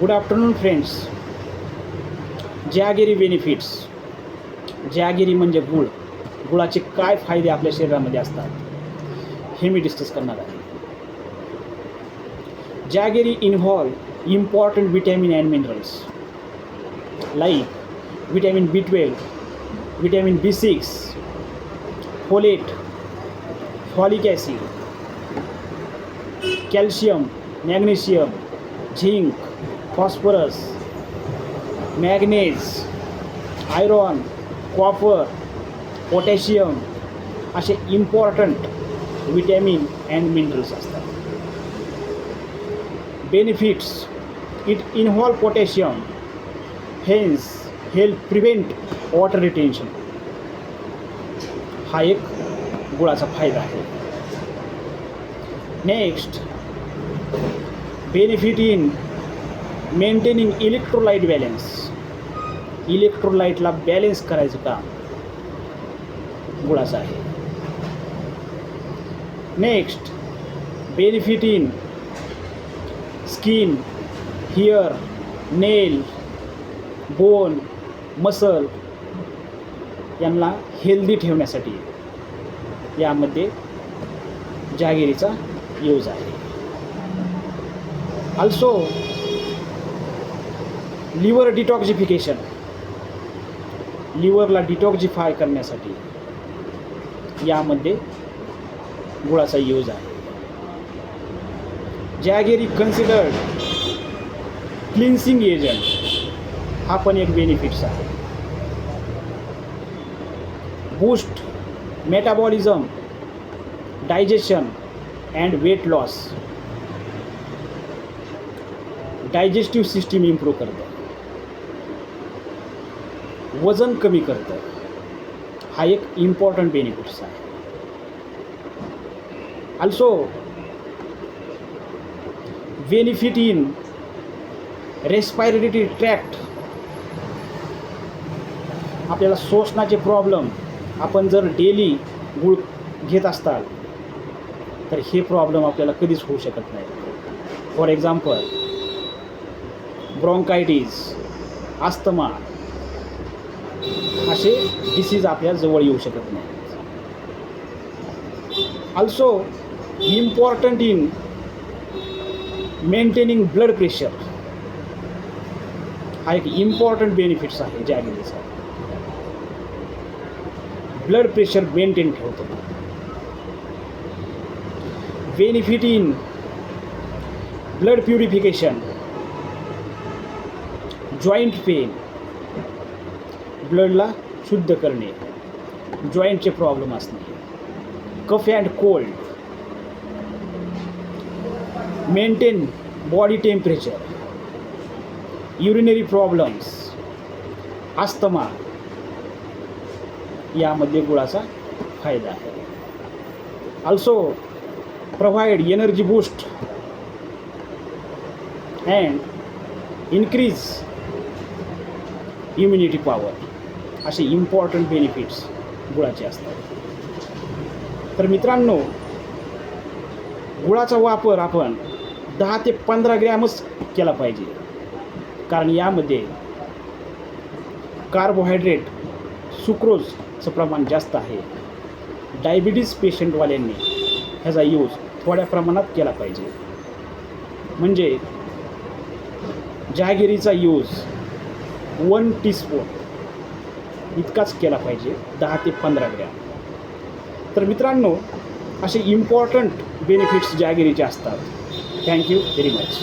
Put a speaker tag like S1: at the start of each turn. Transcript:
S1: Good afternoon friends jaggery benefits jaggery म्हणजे गुळ. गुळाचे काय फायदे आपल्या शरीरामध्ये असतात हे मी डिस्कस करणार आहे. Jaggery involve important vitamin and minerals like vitamin B twelve vitamin B six folate folic acid calcium magnesium zinc phosphorus manganese iron copper potassium असे इम्पॉर्टंट विटॅमिन अँड मिनरल्स असतात. Benefits it involve potassium hence help prevent water retention हा एक गुळाचा फायदा आहे. Next benefit in maintaining electrolyte balance. इलेक्ट्रोलाइटला balance करायचं काम. गुळाचं आहे. Next benefit in skin hair nail bone muscle यांना हेल्दी ठेवण्यासाठी यामध्ये जहागिरीचा यूज आहे. अल्सो लिव्हर डिटॉक्झिफिकेशन लिव्हरला डिटॉक्झिफाय करण्यासाठी यामध्ये गुळाचा यूज आहे. जॅगेरी कन्सिडर्ड क्लिन्सिंग एजंट हा पण एक बेनिफिट्स आहे. Boost metabolism digestion and weight loss digestive system improve करतं. वजन कमी करतं हा एक इम्पॉर्टंट बेनिफिट्स आहे. Also benefit in respiratory tract आपल्याला श्वसनाचे प्रॉब्लेम आपण जर डेली गुळ घेत असताल तर हे प्रॉब्लेम आपल्याला कधीच होऊ शकत नाही. फॉर एक्झाम्पल ब्रॉन्कायटिस आस्थमा असे डिसीज आपल्या जवळ येऊ शकत नाही. Also important in maintaining blood pressure हा एक इम्पॉर्टंट बेनिफिट्स आहे जॅगिरीचा ब्लड प्रेशर मेंटेन ठेवतो. Benefit in blood purification joint pain ब्लडला शुद्ध करणे जॉईंटचे प्रॉब्लेम असणे. Cough and cold. Maintain body temperature urinary problems asthma यामध्ये गुळाचा फायदा आहे. Also provide energy boost and increase immunity power असे इम्पॉर्टंट बेनिफिट्स गुळाचे असतात. तर मित्रांनो गुळाचा वापर आपण दहा ते पंधरा ग्रॅमच केला पाहिजे. कारण यामध्ये कार्बोहायड्रेट सुक्रोजचं प्रमाण जास्त आहे. डायबिटीज पेशंटवाल्यांनी ह्याचा यूज थोड्या प्रमाणात केला पाहिजे. म्हणजे जहागिरीचा यूज वन टीस्पून इतकाच केला पाहिजे दहा ते पंधरा ग्रॅम. तर मित्रांनो असे इम्पॉर्टंट बेनिफिट्स जहागिरीचे असतात. Thank you very much